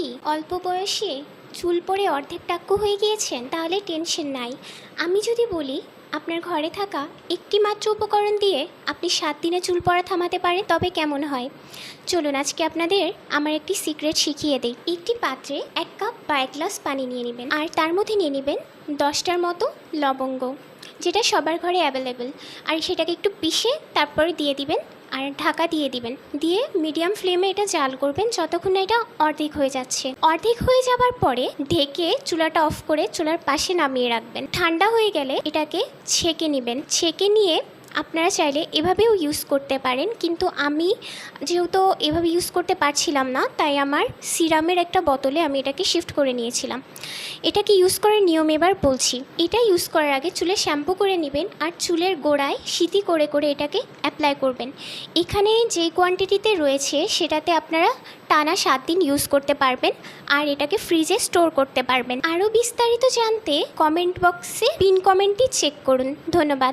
কি? অল্প বয়সে চুল পড়ে অর্ধেক টাক্কু হয়ে গিয়েছেন, তাহলে টেনশন নাই। আমি যদি বলি, আপনার ঘরে থাকা একটি মাত্র উপকরণ দিয়ে আপনি সাত দিনে চুল পড়া থামাতে পারেন, তবে কেমন হয়? চলুন, আজকে আপনাদের আমার একটি সিক্রেট শিখিয়ে দিই। একটি পাত্রে এক কাপ বা এক গ্লাস পানি নিয়ে নেবেন, আর তার মধ্যে নিয়ে নেবেন দশটার মতো লবঙ্গ, যেটা সবার ঘরে অ্যাভেলেবেল আর সেটাকে একটু পিষে তারপরে দিয়ে দিবেন আর ঢাকা দিয়ে দিবেন। দিয়ে মিডিয়াম ফ্লেমে এটা জাল করবেন যতক্ষণ না এটা অর্ধেক হয়ে যাচ্ছে। অর্ধেক হয়ে যাবার পরে ঢেকে চুলাটা অফ করে চুলার পাশে নামিয়ে রাখবেন। ঠান্ডা হয়ে গেলে এটাকে ছেঁকে নেবেন। ছেঁকে নিয়ে আপনারা চাইলে এভাবেও ইউজ করতে পারেন, কিন্তু আমি যেহেতু এভাবে ইউজ করতে পারছিলাম না, তাই আমার সিরামের একটা বোতলে আমি এটাকে শিফট করে নিয়েছিলাম। এটাকে ইউজ করার নিয়ম এবার বলছি। এটা ইউজ করার আগে চুলে শ্যাম্পু করে নেবেন আর চুলের গোড়ায় সিতি করে করে এটাকে অ্যাপ্লাই করবেন। এখানে যে কোয়ান্টিটিতে রয়েছে সেটাতে আপনারা টানা সাত দিন ইউজ করতে পারবেন আর এটাকে ফ্রিজে স্টোর করতে পারবেন। আরও বিস্তারিত জানতে কমেন্ট বক্সে পিন কমেন্টটি চেক করুন। ধন্যবাদ।